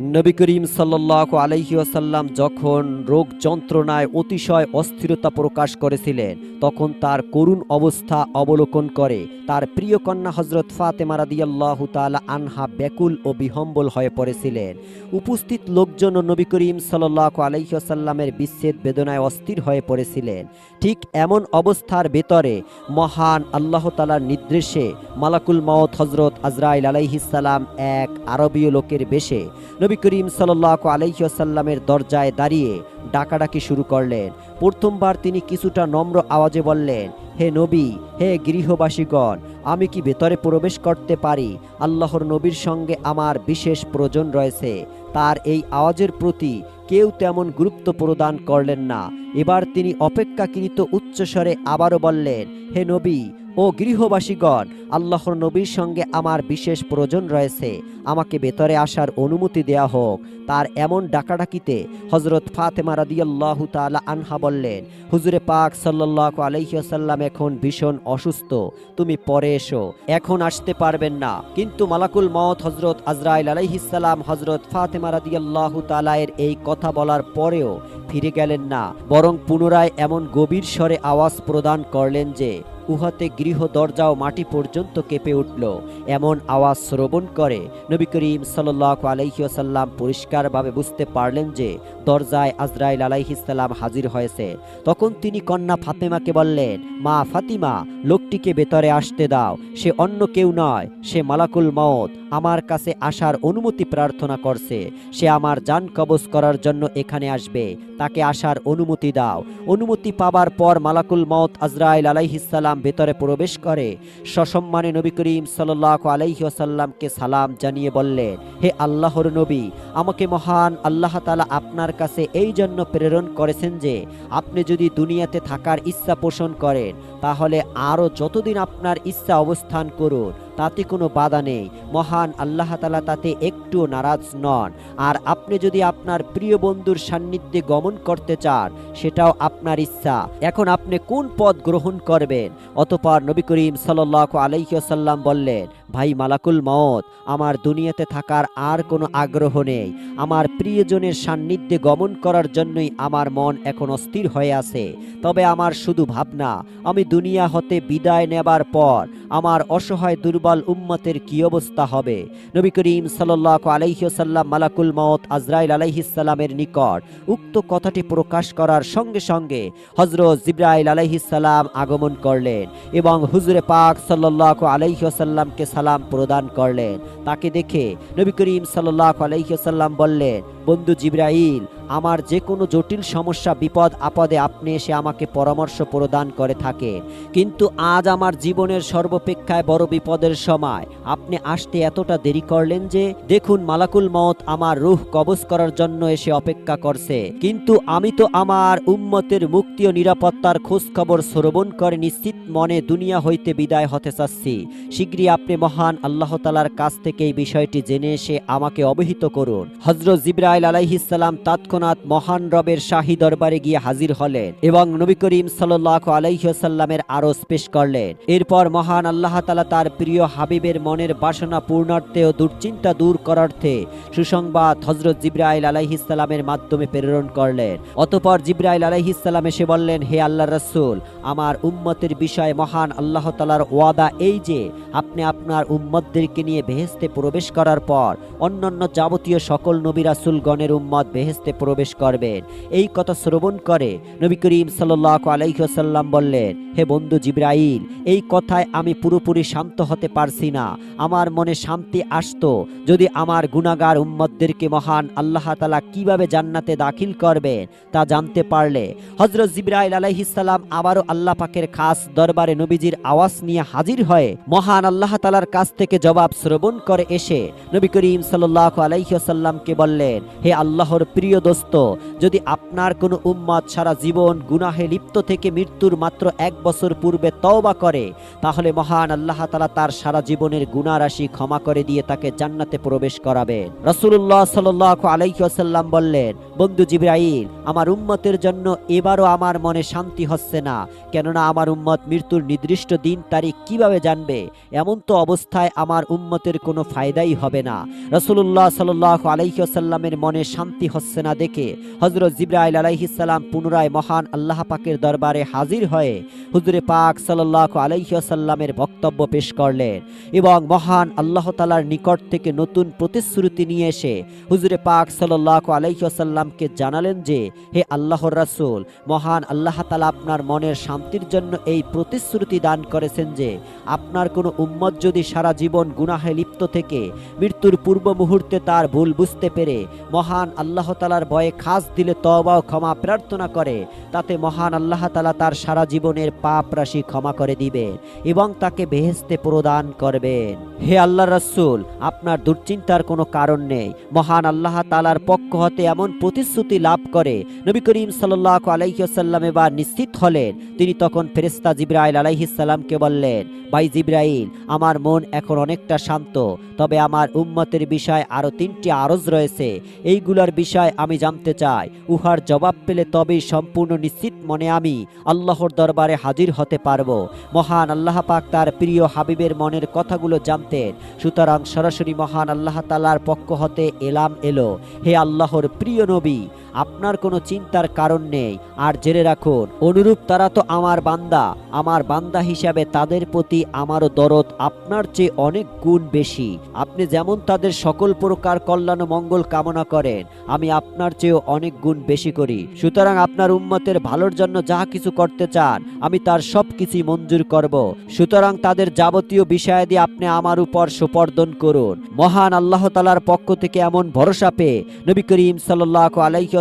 নবী করিম সাল্লাহ আলহিউসাল্লাম যখন রোগ যন্ত্রণায় অতিশয় অস্থিরতা প্রকাশ করেছিলেন, তখন তার করুণ অবস্থা অবলোকন করে তার প্রিয় কন্যা হজরত ফাতেমা রাদিয়াল্লাহু তাআলা আনহা ব্যাকুল ও বিহম্বল হয়ে পড়েছিলেন। উপস্থিত লোকজন ও নবী করিম সাল্লাহ আলহিউসাল্লামের বিচ্ছেদ বেদনায় অস্থির হয়ে পড়েছিলেন। ঠিক এমন অবস্থার ভেতরে মহান আল্লাহ তালার নির্দেশে মালাকুল মত হজরত আজরাইল আলাইহিসাল্লাম এক আরবীয় লোকের বেশে নবী করিম সাল্লাহ আলাইসাল্লামের দরজায় দাঁড়িয়ে ডাকাডাকি শুরু করলেন। প্রথমবার তিনি কিছুটা নম্র আওয়াজে বললেন, হে নবী, হে গৃহবাসীগণ, আমি কি ভেতরে প্রবেশ করতে পারি? আল্লাহর নবীর সঙ্গে আমার বিশেষ প্রয়োজন রয়েছে। তার এই আওয়াজের প্রতি কেউ তেমন গুরুত্ব প্রদান করলেন না। এবার তিনি অপেক্ষাকৃত উচ্চস্বরে আবারও বললেন, হে নবী ও গৃহবাসীগণ, আল্লাহর নবীর সঙ্গে আমার বিশেষ প্রয়োজন রয়েছে। আমাকে ভেতরে আসার অনুমতি দেয়া হোক। তার এমন ডাকাডাকিতে হজরত ফাতেমা রাদিয়াল্লাহু তাআলা আনহা বললেন, হুজুরে পাক সাল্লাল্লাহু আলাইহি ওয়াসাল্লাম এখন ভীষণ অসুস্থ। তুমি পরে এসো। এখন আসতে পারবেন না। কিন্তু মালাকুল মত হজরত আজরাইল আলাইহিস সালাম হজরত ফাতেমা রাদিয়াল্লাহু তাআলা এর এই কথা বলার পরেও ফিরে গেলেন না, বরং পুনরায় এমন গভীর স্বরে আওয়াজ প্রদান করলেন যে উহাতে গৃহ দরজাও মাটি পর্যন্ত কেঁপে উঠল। এমন আওয়াজ শ্রবণ করে নবী করিম সাল্লাহ আলাইহিসাল্লাম পরিষ্কারভাবে বুঝতে পারলেন যে দরজায় আজরাইল আলাইহিসাল্লাম হাজির হয়েছে। তখন তিনি কন্যা ফাতেমাকে বললেন, মা ফাতিমা, লোকটিকে ভেতরে আসতে দাও। সে অন্য কেউ নয়, সে মালাকুল মত আমার কাছে আসার অনুমতি প্রার্থনা করছে। সে আমার যান কবজ করার জন্য এখানে আসবে। তাকে আসার অনুমতি দাও। অনুমতি পাবার পর মালাকুল মত আজরাইল আলাইহিসাল্লাম ভেতরে প্রবেশ করে। সসম্মানে নবী করিম সাল্লাহ আলাইসাল্লামকে সালাম জানিয়ে বললেন হে আল্লাহর নবী, আমাকে মহান আল্লাহ তালা আপনার কাছে এই জন্য প্রেরণ করেছেন যে, আপনি যদি দুনিয়াতে থাকার ইচ্ছা পোষণ করেন, তাহলে আরও যতদিন আপনার ইচ্ছা অবস্থান করুন তাতে কোনো বাধা নেই। মহান আল্লাহ তালা তাতে একটু নারাজ নন। আর আপনি যদি আপনার প্রিয় বন্ধুর সান্নিধ্যে গমন করতে চান, সেটাও আপনার ইচ্ছা। এখন আপনি কোন পদ গ্রহণ করবেন? অতপর নবী করিম সাল্লাহ আলাইসাল্লাম বললেন ভাই মালাকুল মত আমার দুনিয়াতে থাকার আর কোনো আগ্রহ নেই। আমার প্রিয়জনের সান্নিধ্যে গমন করার জন্যই আমার মন এখন অস্থির হয়ে আছে। তবে আমার শুধু ভাবনা, আমি দুনিয়া হতে বিদায় নেবার পর আমার অসহায় দুর্বল উম্মতের কি অবস্থা হবে? নবী করিম সাল্লাহ আলাইসাল্লাম মালাকুল মত আজরাইল আলাইহিসাল্লামের নিকট উক্ত কথাটি প্রকাশ করার সঙ্গে সঙ্গে হজরত জিব্রাইল আলাইহিসাল্লাম আগমন করলেন এবং হুজুরে পাক সাল্লাহ আলাইসাল্লামকে সালাম প্রদান করলেন। তাকে দেখে নবী করিম সাল্লাহ আলাইসাল্লাম বললেন বন্ধু জিব্রাইল আমার যে কোনো জটিল সমস্যা, বিপদ, আপদে আপনি এসে আমাকে পরামর্শ প্রদান করে থাকেন কিন্তু আজ আমার জীবনের সর্বপেক্ষায় বড় বিপদের সময়। আপনি আসতে এতটা দেরি করলেন যে, দেখুন মালাকুল মত আমার রুহ কবজ করার জন্য এসে অপেক্ষা করছে। কিন্তু আমি তো আমার উম্মতের মুক্তি ও নিরাপত্তার খোঁজ খবর শ্রবণ করে নিশ্চিত মনে দুনিয়া হইতে বিদায় হতে চাচ্ছি। শীঘ্রই আপনি মহান আল্লাহ তালার কাছ থেকে এই বিষয়টি জেনে এসে আমাকে অবহিত করুন। হজরত জিব্রাইল আলাইহিসাল্লাম তৎক্ষণাৎ মহান রবের শাহী দরবারে গিয়ে হাজির হলেন এবং নবী করিম সাল্লাহ আলাইসাল্লামের আরজ পেশ করলেন। এরপর মহান আল্লাহ তালা তার প্রিয় হাবিবের মনের বাসনা পূর্ণার্থে ও দুশ্চিন্তা দূর করার্থে সুসংবাদ হজরত জিব্রাইল আলাইহিসাল্লামের মাধ্যমে প্রেরণ করলেন। অতপর জিব্রাইল আলাইহিসাল্লাম এসে বললেন, হে আল্লাহ রসুল, আমার উম্মতের বিষয়ে মহান আল্লাহ তালার ওয়াদা এই যে, আপনি আপনার উম্মতদেরকে নিয়ে বেহেস্তে প্রবেশ করার পর অন্যান্য যাবতীয় সকল নবী রাসুলগণের উম্মত বেহেস্তে প্রবেশ করবেন। এই কথা শ্রবণ করে নবী করিম সাল্লাহ আলাইসাল্লাম বললেন, হে বন্ধু জিব্রাইল, এই কথায় আমি পুরোপুরি শান্ত হতে পারছি না। আমার মনে শান্তি আসতো যদি আমার গুণাগার উম্মতদেরকে মহান আল্লাহ তালা কীভাবে জান্নাতে দাখিল করবেন তা জানতে পারলে। হজরত জিব্রাইল আলাইহিসাল্লাম আবারও আল্লাহ পাকের খাস দরবারে নবীজির আওয়াজ নিয়ে হাজির হয়ে মহান আল্লাহ তালার কাছ থেকে জবাব শ্রবণ করে এসে নবী করিম সাল্লাহ আলাইসাল্লামকে বললেন, হে আল্লাহর প্রিয় দোস্ত যদি আপনার কোনো উম্মত সারা জীবন গুনাহে লিপ্ত থেকে মৃত্যুর মাত্র এক বছর পূর্বে তওবা করে, তাহলে মহান আল্লাহ তালা তার সারা জীবনের গুণা রাশি ক্ষমা করে দিয়ে তাকে জান্নাতে প্রবেশ করাবেন। রসুল্লাহ সাল আলাইসাল্লাম বললেন, বন্ধু জিব্রাইল, আমার উম্মতের জন্য এবারও আমার মনে শান্তি হচ্ছে না। কেননা আমার উম্মত মৃত্যুর নির্দিষ্ট দিন তারিখ কীভাবে জানবে? এমন তো অবস্থায় আমার উম্মতের কোনো ফায়দাই হবে না। রসুল্লাহ সাল আলাইসাল্লামের মনে শান্তি হচ্ছে না দেখে হজরত জিব্রাইল আলাইহিসাল্লাম পুনরায় মহান আল্লাহ পাকের দরবারে হাজির হয়ে হুজুরে পাক সাল্লাহ আলাইসাল্লামের বক্তব্য পেশ করলেন এবং মহান আল্লাহ তালার নিকট থেকে নতুন প্রতিশ্রুতি নিয়ে এসে হুজুরে পাক সাল্লাহ আলাইসাল্লামকে জানালেন যে, হে আল্লাহর রাসূল, মহান আল্লাহ তালা আপনার মনের শান্তির জন্য এই প্রতিশ্রুতি দান করেছেন যে, আপনার কোনো উম্মত যদি সারা জীবন গুনাহে লিপ্ত থেকে মৃত্যুর পূর্ব মুহূর্তে তার ভুল বুঝতে পেরে মহান আল্লাহ তালার ভয়ে খাস দিলে তবা ও ক্ষমা প্রার্থনা করে, তাতে মহান আল্লাহ তালা তার সারা জীবনের পাপ রাশি ক্ষমা করে দিবে এবং তাকে বেহেস্তে প্রদান করবেন। হে আল্লাহ রসুল, আপনার দুশ্চিন্তার কোনো কারণ নেই। মহান আল্লাহ তালার পক্ষ হতে এমন প্রতিশ্রুতি লাভ করে, নবী করিম সাল্লাহ আলাইসাল্লাম এবার নিশ্চিত হলেন। তিনি তখন ফেরেস্তা জিব্রাইল আলাইহিসাল্লামকে বললেন, ভাই জিব্রাইল, আমার মন এখন অনেকটা শান্ত, তবে আমার উম্মতের বিষয় আরও তিনটি আরজ রয়েছে। এইগুলোর বিষয় আমি জানতে চায়। উহার জবাব পেলে তবেই সম্পূর্ণ নিশ্চিত মনে আমি আল্লাহর দরবারে হাজির হতে পারব। মহান আল্লাহ পাক তার প্রিয় হাবিবের মনের কথাগুলো জানতেন। সুতরাং সরাসরি মহান আল্লাহ তালার পক্ষ হতে এলাম এলো। হে আল্লাহর প্রিয় নবী আপনার কোনো চিন্তার কারণ নেই। আর জেনে রাখুন, অনুরূপ তারা তো আমার বান্দা। আমার বান্দা হিসাবে তাদের প্রতি আমারও দরদ আপনার চেয়ে অনেক গুণ বেশি। আপনি যেমন তাদের সকল প্রকার কল্যাণ মঙ্গল কামনা করেন, আমি আপনার চেয়েও অনেক গুণ বেশি করি। সুতরাং আপনার উম্মতের ভালোর জন্য যা কিছু করতে চান, আমি তার সব কিছুই মঞ্জুর করব। সুতরাং তাদের যাবতীয় বিষয়াদি আপনি আমার উপর সুপর্দন করুন। মহান আল্লাহ তালার পক্ষ থেকে এমন ভরসা পেয়ে নবী করিম সাল্লাহ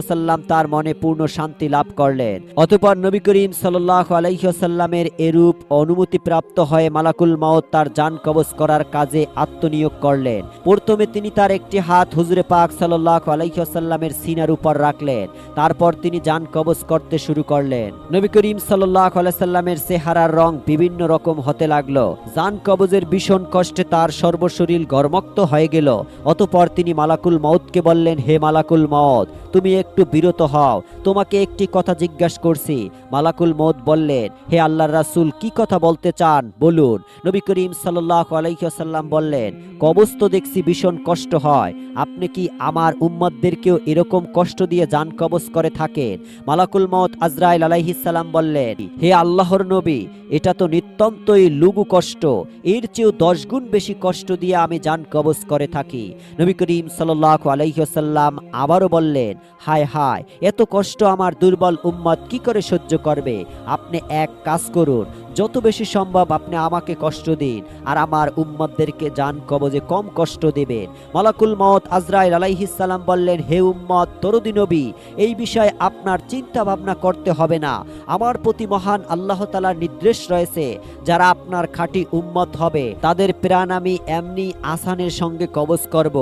আলাইসাল্লাম তার মনে পূর্ণ শান্তি লাভ করলেন। অতপর নবী করিম সাল্লাহ আলাইসাল্লামের এরূপ অনুমতি প্রাপ্ত হয়ে মালাকুল মাওত তার যান কবজ করার কাজে আত্মনিয়োগ করলেন। প্রথমে তিনি তার একটি হাত হুজুরে পাক সাল্লাহ আলাইসাল্লামের সিনার উপর রাখলেন। তারপর তিনি যান কবজ করতে শুরু করলেন। নবী করিম সাল্লাহ আলাইসাল্লামের চেহারার রং বিভিন্ন রকম হতে লাগল। যান কবজের ভীষণ কষ্টে তার সর্বশরীর গরমক্ত হয়ে গেল। অতপর তিনি মালাকুল মাউতকে বললেন, হে মালাকুল মাউত, তুমি একটু বিরত হও। তোমাকে একটি কথা জিজ্ঞাসা করছি। মালাকুল মৌত বললেন, হে আল্লাহর রাসূল, কি কথা বলতে চান? বলুন। নবী করিম সাল্লাহ আলাইসাল্লাম বললেন কবজ তো দেখছি ভীষণ কষ্ট হয়। আপনি কি আমার উম্মতদেরকেও এরকম কষ্ট দিয়ে যান কবজ করে থাকেন? মালাকুল মত আজরাইল আলাইহিসাল্লাম বললেন, হে আল্লাহর নবী, এটা তো নিত্যন্তই লুগু কষ্ট। এর চেয়েও দশ গুণ বেশি কষ্ট দিয়ে আমি যান কবজ করে থাকি। নবী করিম সাল্লাহ আলাইসাল্লাম আবারও বললেন, হায় হায় হায়, এত কষ্ট আমার দুর্বল উম্মত কি করে সহ্য করবে? আপনি এক কাজ করুন, যত বেশি সম্ভব আপনি আমাকে কষ্ট দিন আর আমার উম্মতদেরকে যান কবজে কম কষ্ট দেবেন। মালাকুল মত আজরাইল আলাইহিসাল্লাম বললেন, হে উম্মত তরুদি নবী, এই বিষয়ে আপনার চিন্তা ভাবনা করতে হবে না। আমার প্রতি মহান আল্লাহ তালার নির্দেশ রয়েছে, যারা আপনার খাঁটি উম্মত হবে, তাদের প্রাণ আমি এমনি আসানের সঙ্গে কবজ করব।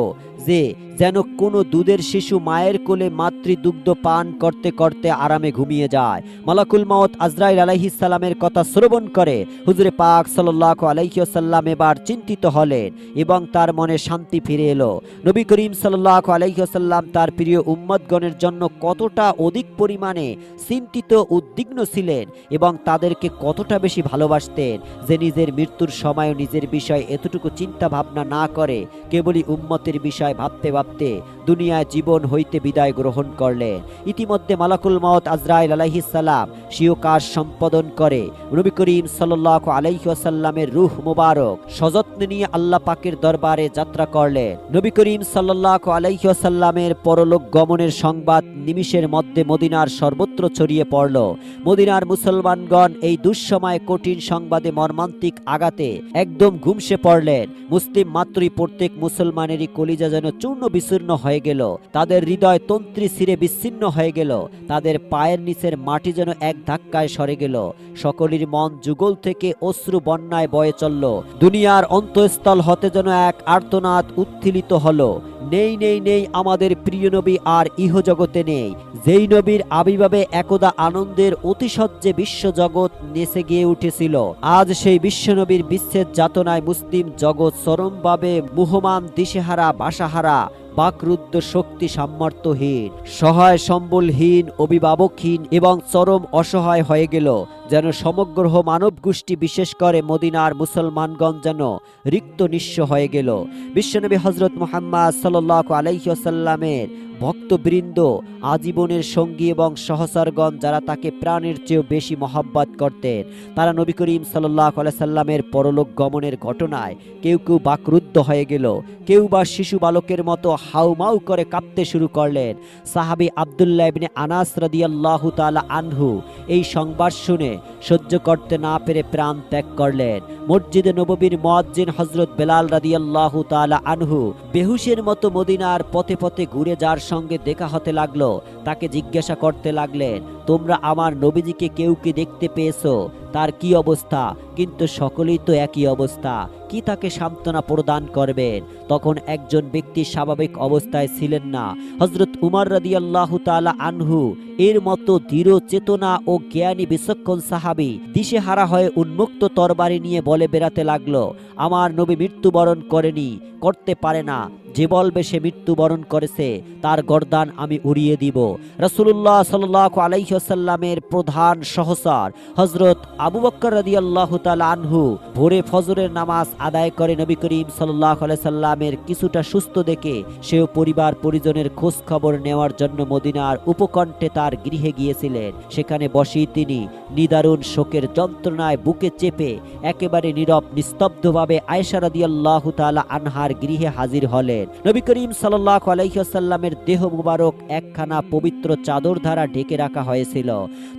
যে যেন কোনো দুধের শিশু মায়ের কোলে মাতৃদুগ্ধ পান করতে করতে আরামে ঘুমিয়ে যায়। মালাকুল মাউত আজরাইল আলাইহিসাল্লামের কথা শ্রবণ করে হুজুরে পাক সাল্লাহ আলাইসাল্লাম এবার চিন্তিত হলেন এবং তার মনে শান্তি ফিরে এলো। নবী করিম সাল্লাহ আলাইসাল্লাম তার প্রিয় উম্মদগণের জন্য কতটা অধিক পরিমাণে চিন্তিত, উদ্বিগ্ন ছিলেন এবং তাদেরকে কতটা বেশি ভালোবাসতেন যে নিজের মৃত্যুর সময়ও নিজের বিষয় এতটুকু চিন্তা ভাবনা না করে কেবলই উম্মতের বিষয় ভাবতে ভাবতে দুনিয়ায় জীবন হইতে বিদায় গ্রহণ করলেন ইতিমধ্যে মালাকুল মত আজরাইল আলাইহিসাল্লাম স্বীয় কাজ সম্পাদন করে। নবী করিম সাল্লাহ আলাইসাল্লামের রুহ মুবারক সযত্নে নিয়ে আল্লাহ পাকের দরবারে যাত্রা করলেন নবী করিম সাল্লাহ আলাইসাল্লামের পরলোক গমনের সংবাদ নিমিষের মধ্যে মদিনার সর্বত্র ছড়িয়ে পড়ল। মদিনার মুসলমানগণ এই দুঃসময়ে কঠিন সংবাদে মর্মান্তিক আঘাতে একদম ঘুমসে পড়লেন। মুসলিম মাত্রই প্রত্যেক মুসলমানেরই কলিজা যেন চূর্ণ বিচূর্ণ হয়ে গেল। তাদের হৃদয় তন্ত্রী ছিঁড়ে বিচ্ছিন্ন হয়ে গেল। তাদের পায়ের নিচের মাটি যেন এক ধাক্কায় সরে গেল। সকলের মন যুগল থেকে অশ্রু বন্যায় বয়ে চলল। দুনিয়ার অন্তঃস্থল হতে যেন এক আর্তনাদ উত্থিলিত হলো। নেই নেই নেই আমাদের প্রিয় নবী আর ইহজগতে নেই। যেই নবীর আবির্ভাবে একদা আনন্দের অতিশয্যে বিশ্বজগৎ নেচে গিয়ে উঠেছিল। আজ সেই বিশ্বনবীর বিশ্বের যাতনায় মুসলিম জগৎ চরমভাবে মুহমান দিশেহারা, বাসাহারা বাকরুদ্ধ শক্তি সামর্থ্যহীন, সহায় সম্বলহীন, অভিভাবকহীন এবং চরম অসহায় হয়ে গেল, যেন সমগ্র মানব গোষ্ঠী বিশেষ করে মদিনার মুসলমানগণ যেন রিক্ত নিঃস্ব হয়ে গেল। বিশ্বনবী হজরত মোহাম্মদ সাল্লাহ আলাইসাল্লামের ভক্তবৃন্দ, আজীবনের সঙ্গী এবং সহচরগণ যারা তাকে প্রাণের চেয়েও বেশি মহাব্বত করতেন, তারা নবী করিম সাল্লাহ সাল্লামের পরলোক গমনের ঘটনায় কেউ কেউ বাকরুদ্ধ হয়ে গেল। কেউ বা শিশু বালকের মতো হাউমাউ করে কাঁপতে শুরু করলেন। সাহাবি আবদুল্লাহ আনাস রাদিয়াল্লাহু তাআলা আনহু এই সংবাদ শুনে সহ্য করতে না পেরে প্রাণ ত্যাগ করলেন। মসজিদে নববীর মুয়াজ্জিন হজরত বেলাল রাদিয়াল্লাহু তাআলা আনহু বেহুশের মতো মদিনার পথে পথে ঘুরে যার সঙ্গে দেখা হতে লাগল। তাকে জিজ্ঞাসা করতে লাগলেন, তোমরা আমার নবীজিকে কেউ কি দেখতে পেয়েছ? তার কি অবস্থা? কিন্তু সকলেই তো একই অবস্থা। কি তাকে সান্ত্বনা প্রদান করবেন? তখন একজন ব্যক্তি স্বাভাবিক অবস্থায় ছিলেন না। হজরত উমার রাদি আল্লাহ তালা আনহু এর মতো দৃঢ় চেতনা ও জ্ঞানী বিচক্ষণ সাহাবি দিশেহারা হয়ে উন্মুক্ত তরবারি নিয়ে বলে বেড়াতে লাগল, আমার নবী মৃত্যুবরণ করেনি, করতে পারে না। যে বলবে সে মৃত্যুবরণ করেছে, তার গরদান আমি উড়িয়ে দিব। রসুল্লাহ সাল্লাহ আলাইসাল্লামের প্রধান সহসার হজরত আবু বক্কর রাদি আল্লাহ আনহু ভোরে ফজরের নামাজ আদায় করে নবী করিম সাল্লাহ সাল্লামের কিছুটা সুস্থ দেখে সেও পরিবার পরিজনের খোঁজ খবর নেওয়ার জন্য মদিনার উপকণ্ঠে তার গৃহে গিয়েছিলেন। সেখানে বসেই তিনি নিদারুণ শোকের যন্ত্রণায় বুকে চেপে একেবারে নীরব, নিস্তব্ধভাবে আয়েশা রাদি আল্লাহ তালা আনহার গৃহে হাজির হলেন। নবী করিম সাল্লাহ আলাইসাল্লামের দেহ মুবারক একখানা পবিত্র চাদর দ্বারা ঢেকে রাখা হয়েছিল।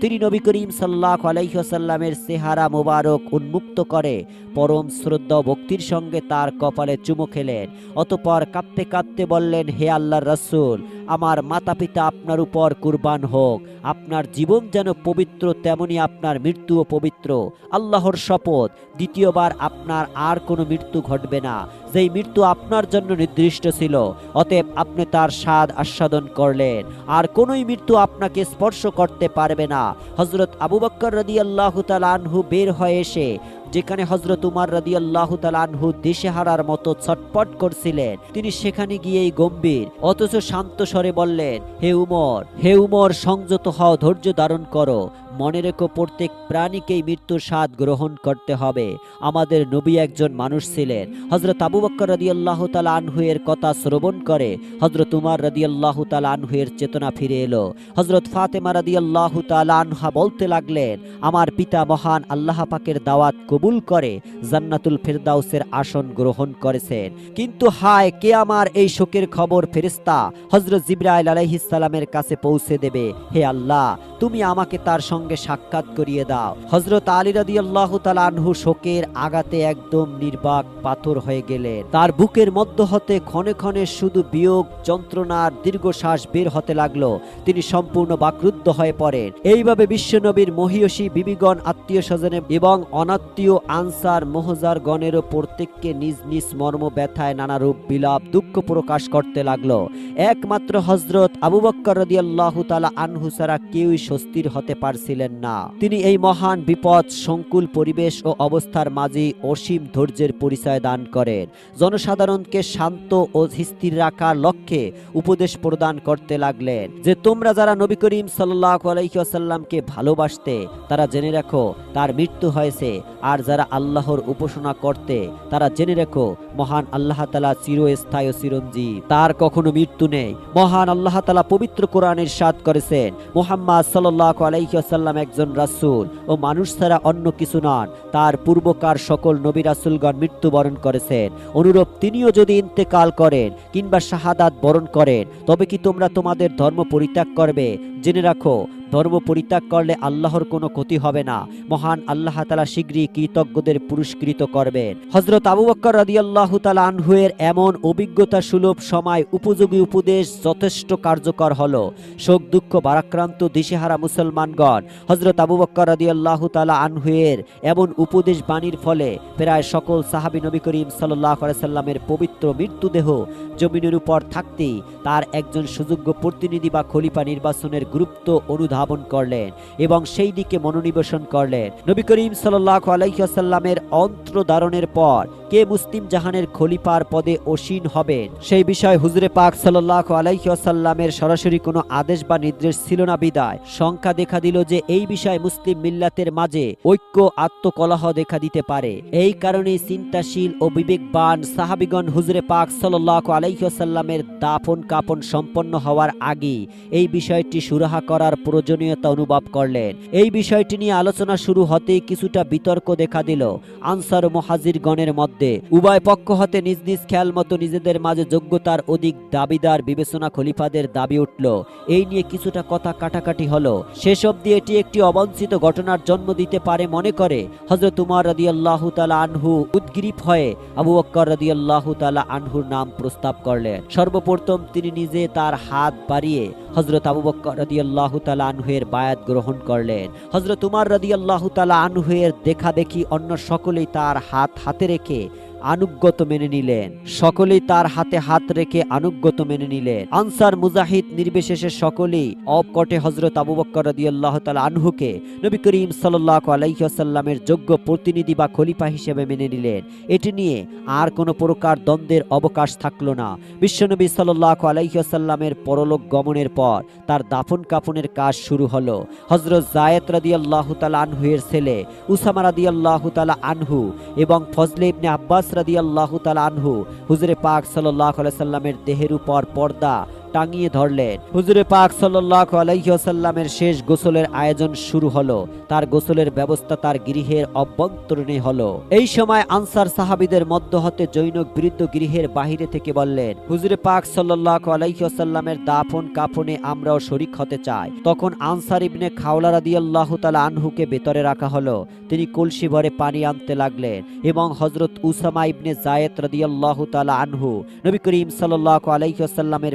তিনি নবী করিম সাল্লাহ আলাইসাল্লামের চেহারা মোবারক উন্মুক্ত করে। পরম শ্রদ্ধা ভক্তির সঙ্গে তার কপালে চুমু খেলেন। অতপর কাঁদতে কাঁদতে বললেন, হে আল্লাহর রসুল, আমার মাতা পিতা আপনার উপর কুরবান হোক। আপনার জীবন যেন পবিত্র, তেমনি আপনার মৃত্যুও পবিত্র। আল্লাহর শপথ, দ্বিতীয়বার আপনার আর কোনো মৃত্যু ঘটবে না। যেই মৃত্যু আপনার জন্য নির্দিষ্ট ছিল, অতএব আপনি তার স্বাদ আস্বাদন করলেন। আর কোনোই মৃত্যু আপনাকে স্পর্শ করতে পারবে না। হজরত আবু বক্কর রদি আল্লাহ আনহু বের হয়ে এসে, যেখানে হজরত উমার রাদি আল্লাহ আনহু দেশে হারার মতো ছটপট করছিলেন, তিনি সেখানে গিয়েই গম্ভীর, অথচ শান্ত স্বরে বললেন, হে উমর হে উমর, সংযত হও, ধৈর্য ধারণ করো। মনে রেখো প্রত্যেক প্রাণীকেই মৃত্যুর স্বাদ গ্রহণ করতে হবে। আমাদের নবী একজন মানুষ ছিলেন। হজরত আবু বক্কর রাদি আল্লাহ তালা আনহু এর কথা শ্রবণ করে হজরত উমার রাদি আল্লাহ তালা আনহু এর চেতনা ফিরে এলো। হজরত ফাতেমা রাদি আল্লাহ তালা আনহা বলতে লাগলেন, আমার পিতা মহান আল্লাহ পাকের দাওয়াত কবুল করে, জান্নাতুল ফেরদাউসের আসন গ্রহণ করেছেন। কিন্তু হায়, কে আমার এই শোকের খবর ফেরিস্তা হজরত জিব্রাইল আলাইহিসালামের কাছে পৌঁছে দেবে? হে আল্লাহ তুমি আমাকে তার সঙ্গে সাক্ষাৎ করিয়ে দাও। হজরত আলী রাদি আল্লাহ আনহু শোকের আগাতে একদম নির্বাক পাথর হয়ে গেলেন। তার বুকের মধ্য হতে ক্ষণে ক্ষণে শুধু বিয়োগ যন্ত্রণার দীর্ঘশ্বাস বের হতে লাগল। তিনি সম্পূর্ণ বাকরুদ্ধ হয়ে পড়েন। এইভাবে বিশ্বনবীর মহিয়সী বিবিগণ আত্মীয় স্বজনে এবং অনাত্মীয় আনসার মহজার গণেরও প্রত্যেককে নিজ নিজ মর্ম ব্যথায় নানারূপ বিলাপ, দুঃখ প্রকাশ করতে লাগল। একমাত্র হজরত আবু বক্কর রদি আল্লাহ তালা আনহু ছাড়া কেউই স্বস্তির হতে পারছিলেন না। তিনি এই মহান বিপদ, সংকুল পরিবেশ ও অবস্থার মাঝে অসীম ধৈর্যের পরিচয় দান করেন। জনসাধারণকে শান্ত ও স্থির রাখার লক্ষ্যে উপদেশ প্রদান করতে লাগলেন। যে তোমরা যারা নবী করিম সাল্লাহ আলাইসাল্লামকে ভালোবাসতে, তারা জেনে রাখো, তার মৃত্যু হয়েছে। আর যারা আল্লাহর উপাসনা করতে, তারা জেনে রেখো, মহান আল্লাহ তালা চিরস্থায়ী চিরঞ্জীব। তার কখনো মৃত্যু নেই। মহান আল্লাহ তালা পবিত্র কোরআনের সাদ করেছেন, মোহাম্মদ সাল্লাহ আলাইসাল্লাম একজন রাসুল ও মানুষ ছাড়া অন্য কিছু নন। তার পূর্বকার সকল নবী রাসুলগণ মৃত্যুবরণ করেছেন। অনুরূপ তিনিও যদি ইন্তেকাল করেন কিংবা শাহাদাত বরণ করেন, তবে কি তোমরা তোমাদের ধর্ম পরিত্যাগ করবে? জেনে রাখো ধর্ম পরিত্যাগ করলে আল্লাহর কোনো ক্ষতি হবে না। মহান আল্লাহ তালা শীঘ্রই কৃতজ্ঞদের পুরস্কৃত করবেন। হজরত আবু বক্কর রাদিয়াল্লাহ তালা আনহুয়ের এমন অভিজ্ঞতা সুলভ সময় উপযোগী উপদেশ যথেষ্ট কার্যকর হলো। শোক, দুঃখ বারাক্রান্ত দিশেহারা মুসলমানগণ হজরত আবু বক্কর রাদিয়াল্লাহ তালা আনহুয়ের এমন উপদেশ বাণীর ফলে প্রায় সকল সাহাবী নবী করিম সাল্লাহ সাল্লামের পবিত্র মৃত্যুদেহ জমিনের উপর থাকতেই তার একজন সুযোগ্য প্রতিনিধি বা খলিফা নির্বাচনের গুরুত্ব অনুধাবন করলেন এবং সেই দিকে মনোনিবেশন করলেন। নবী করিম সাল্লাহ আলাইসাল্লামের অন্ত্রধারণের পর কে মুসলিম জাহানের খলিফার পদে অসীন হবেন? সেই বিষয়ে হুজরে পাক সাল্লাহ আলাইসাল্লামের সরাসরি কোনো আদেশ বা নির্দেশ ছিল না বিদায়। সংখ্যা দেখা দিল যে এই বিষয়ে মুসলিম মিল্লাতের মাঝে ঐক্য, আত্মকলহ দেখা দিতে পারে। এই কারণে চিন্তাশীল ও বিবেকবান সাহাবিগণ হুজরে পাক সাল্লাহ আলাইসাল্লামের দাফন কাপন সম্পন্ন হওয়ার আগে এই বিষয়টি সুরাহা করার প্রয়োজনীয়তা অনুভব করলেন। এই বিষয়টি নিয়ে আলোচনা শুরু হতেই কিছুটা বিতর্ক দেখা দিল আনসার ও মহাজিরগণের মধ্যে। উভয় পক্ষ হতে নিজ নিজ খেয়াল মতো নিজেদের মাঝে যোগ্যতার অধিক দাবিদার বিবেচনা খলিফাদের দাবি উঠল। এই নিয়ে কিছুটা কথা কাটাকাটি হলো। শেষ অবধি এটি একটি অবাঞ্ছিত ঘটনার জন্ম দিতে পারে মনে করে হজরত উমার রাদি আল্লাহ তালা আনহু উদ্গ্রীব হয়ে আবু বক্কর রাদি আল্লাহ তালা আনহুর নাম প্রস্তাব করলেন। সর্বপ্রথম তিনি নিজে তার হাত বাড়িয়ে হজরত আবু বক্কর রাদি আল্লাহ তালা আনহুয়ের বায়াত গ্রহণ করলেন। হজরত উমার রদিয়াল্লাহ তালা আনহুয়ের দেখা দেখি অন্য সকলেই তার হাত হাতে রেখে আনুগত মেনে নিলেন। সকলেই তার হাতে হাত রেখে আনুগত মেনে নিলেন। আনসার মুজাহিদ নির্বিশেষে সকলেই অবকটে হজরত আবু বক্কর রাদিয়াল্লাহু তাআলা আনহুকে নবী করিম সাল্লাল্লাহু আলাইহি ওয়াসাল্লামের যোগ্য প্রতিনিধি বা খলিফা হিসেবে মেনে নিলেন। এটি নিয়ে আর কোনো প্রকার দ্বন্দ্বের অবকাশ থাকল না। বিশ্বনবী সাল্লাল্লাহু আলাইহি ওয়াসাল্লামের পরলোক গমনের পর তার দাফন কাফনের কাজ শুরু হলো। হজরত জায়েদ রাদিয়াল্লাহু তাআলা আনহুয়ের ছেলে উসামা রাদিয়াল্লাহু তাআলা আনহু এবং ফজলে ইবনে আব্বাস রাদিয়াল্লাহু তাআলা আনহু হুজুরে পাক আলাইহি সাল্লামের দেহের উপর পর্দা টাঙিয়ে ধরলেন। হুজুরে পাক সাল্লাল্লাহু আলাইহি ওয়াসাল্লামের শেষ গোসলের আয়োজন শুরু হলো। তার গোসলের ব্যবস্থা তার গৃহের অভ্যন্তরীণে হলো। এই সময় আনসার সাহাবীদের মধ্য হতে জৈনক বৃদ্ধ গৃহের বাহিরে থেকে বললেন, হুজুরে পাক সাল্লাল্লাহু আলাইহি ওয়াসাল্লামের দাফন কাফনে আমরাও শরিক হতে চাই। তখন আনসার ইবনে খাওলা রাদিয়াল্লাহু তাআলা আনহুকে ভেতরে রাখা হলো। তিনি কলসি ভরে পানি আনতে লাগলেন এবং হযরত উসামা ইবনে জায়েদ রাদিয়াল্লাহু তাআলা আনহু নবী করিম সাল্লাল্লাহু আলাইহি ওয়াসাল্লামের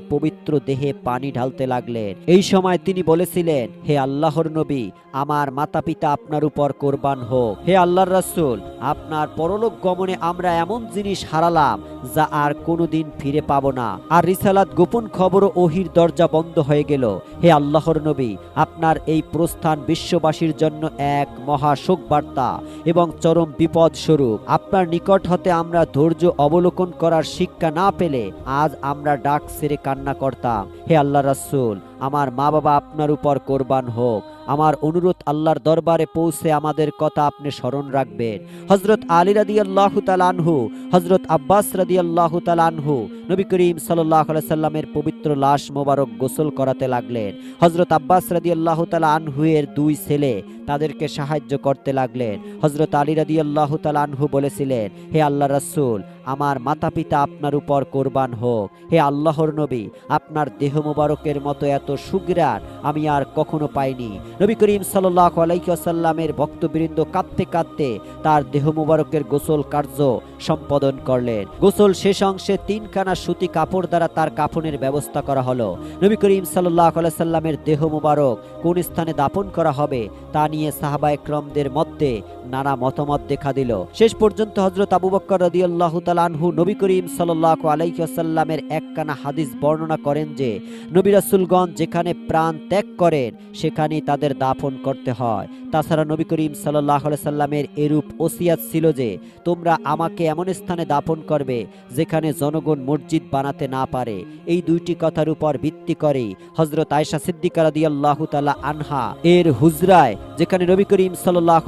পবিত্র দেহে পানি ঢালতে লাগলেন। এই সময় তিনি বলেছিলেন, হে আল্লাহর নবী, আমার মাতা পিতা আপনার উপর কোরবান হোক। হে আল্লাহর রাসূল, আপনার পরলোক গমনে আমরা এমন জিনিস হারালাম যা আর কোনোদিন ফিরে পাবো না। আর রিসালাত গোপন খবর ও ওহির দরজা বন্ধ হয়ে গেল। হে আল্লাহর নবী, আপনার এই প্রস্থান বিশ্ববাসীর জন্য এক মহা শোক বার্তা এবং চরম বিপদ স্বরূপ। আপনার নিকট হতে আমরা ধৈর্য অবলোকন করার শিক্ষা না পেলে আজ আমরা ডাক সেরে কান্না করতাম হে আল্লাহ রাসূল। আমার মা বাবা আপনার উপর কোরবান হোক। আমার অনুরোধ আল্লাহর দরবারে পৌঁছে আমাদের কথা আপনি স্মরণ রাখবেন। হজরত আলী রাদি আল্লাহ তালানহু হজরত আব্বাস রাদি আল্লাহ তালানহু নবী করিম সাল্লাহ সাল্লামের পবিত্র লাশ মোবারক গোসল করাতে লাগলেন। হজরত আব্বাস রাদি আল্লাহ তালা আনহুয়ের দুই ছেলে তাদেরকে সাহায্য করতে লাগলেন। হজরত আলী রাদি আল্লাহ তালানহু বলেছিলেন, হে আল্লাহ রাসূল, আমার মাতা পিতা আপনার উপর কোরবান হোক। হে আল্লাহর নবী, আপনার দেহ মোবারকের মতো এত সুগ্রাণ আমি আর কখনো পাইনি। নবী করিম সাল্লাহ আলাইসাল্লামের ভক্তবৃন্দ কাঁদতে কাঁদতে তার দেহ মোবারকের গোসল কার্য সম্পাদন করলেন। গোসল শেষ অংশে তিনখানা সুতি কাপড় দ্বারা তার কাফনের ব্যবস্থা করা হলো। নবী করিম সাল্লাহ সাল্লামের দেহ মোবারক কোন স্থানে দাপন করা হবে তা নিয়ে সাহাবা একরমদের মধ্যে নানা মতামত দেখা দিল। শেষ পর্যন্ত হজরত আবু বক্কর রাদিয়াল্লাহু তাআলা আনহু নবী করিম সাল্লাল্লাহু আলাইহি ওয়াসাল্লামের একখানা হাদিস বর্ণনা করেন যে, নবী রাসূলগণ যেখানে প্রাণ ত্যাগ করেন সেখানেই তাদের দাফন করতে হয়। তাছাড়া নবী করিম আলাইহি সাল্লামের এরূপ ওসিয়াত ছিল যে, তোমরা আমাকে এমন স্থানে দাফন করবে যেখানে জনগণ মসজিদ বানাতে না পারে। এই দুইটি কথার উপর ভিত্তি করে হজরত আয়েশা সিদ্দিকা রাদিয়াল্লাহু তাআলা আনহা এর হুজরায়, যেখানে নবী করিম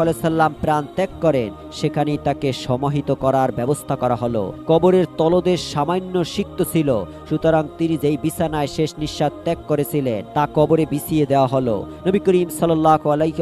আলাইহি সাল্লাম প্রাণ ত্যাগ করেন, সেখানেই তাকে সমাহিত করার ব্যবস্থা করা হলো। কবরের তলদেশ সামান্য সিক্ত ছিল, সুতরাং তিনি যেই বিছানায় শেষ নিঃশ্বাস ত্যাগ করেছিলেন, তা কবরে বিছিয়ে দেওয়া হলো। নবী করিম সাল্লাল্লাহু আলাইহি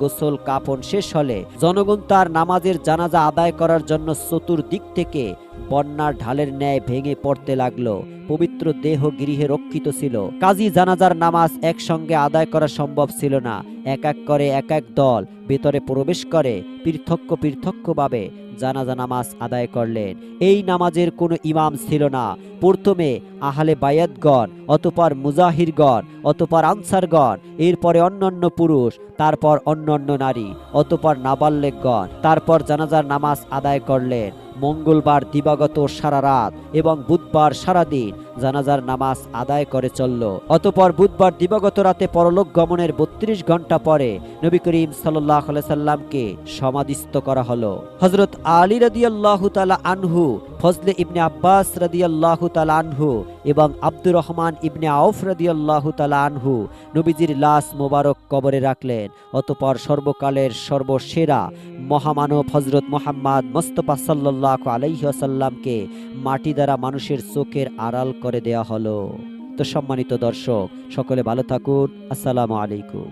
ওয়াসাল্লামের গোসল কাপন শেষ হলে জনগণ তার নামাজের জানাজা আদায় করার জন্য চতুর্দিক থেকে বন্যার ঢালের ন্যায় ভেঙে পড়তে লাগল। পবিত্র দেহ গৃহে রক্ষিত ছিল। কাজী জানাজার নামাজ একসঙ্গে আদায় করা সম্ভব ছিল না। এক এক করে এক এক দল ভেতরে প্রবেশ করে পৃথক্য পৃথক্যভাবে জানাজা নামাজ আদায় করলেন। এই নামাজের কোনো ইমাম ছিল না। প্রথমে আহলে বায়াতগণ, অতপর মুজাহিরগণ, অতপর আনসারগণ, এরপরে অন্যান্য পুরুষ, তারপর অন্যান্য নারী, অতপর নাবাল্যগণ তারপর জানাজার নামাজ আদায় করলেন। মঙ্গলবার দিবাগত সারা রাত এবং বুধবার সারা দিন জানাজার নামাজ আদায় করে চলল। অতপর বুধবার দিবাগত রাতে পরলোক গমনের বত্রিশ ঘণ্টা পরে নবী করিম সাল্লাহ সাল্লামকে সমাধিস্থ করা হলো। হজরত আলী রাদিয়াল্লাহু তালা আনহু, ফজলে ইবনে আব্বাস রাদিয়াল্লাহু তালা আনহু এবং আব্দুর রহমান ইবনে আউফ রাদিয়াল্লাহু তালা আনহু নবীজির লাশ মোবারক কবরে রাখলেন। অতপর সর্বকালের সর্বসেরা মহামানব হজরত মোহাম্মদ মোস্তফা সাল্লাহ আলাইসাল্লামকে মাটি দ্বারা মানুষের চোখের আড়াল করে দেয়া হলো। তো সম্মানিত দর্শক, সকলে ভালো থাকুন। আসসালামু আলাইকুম।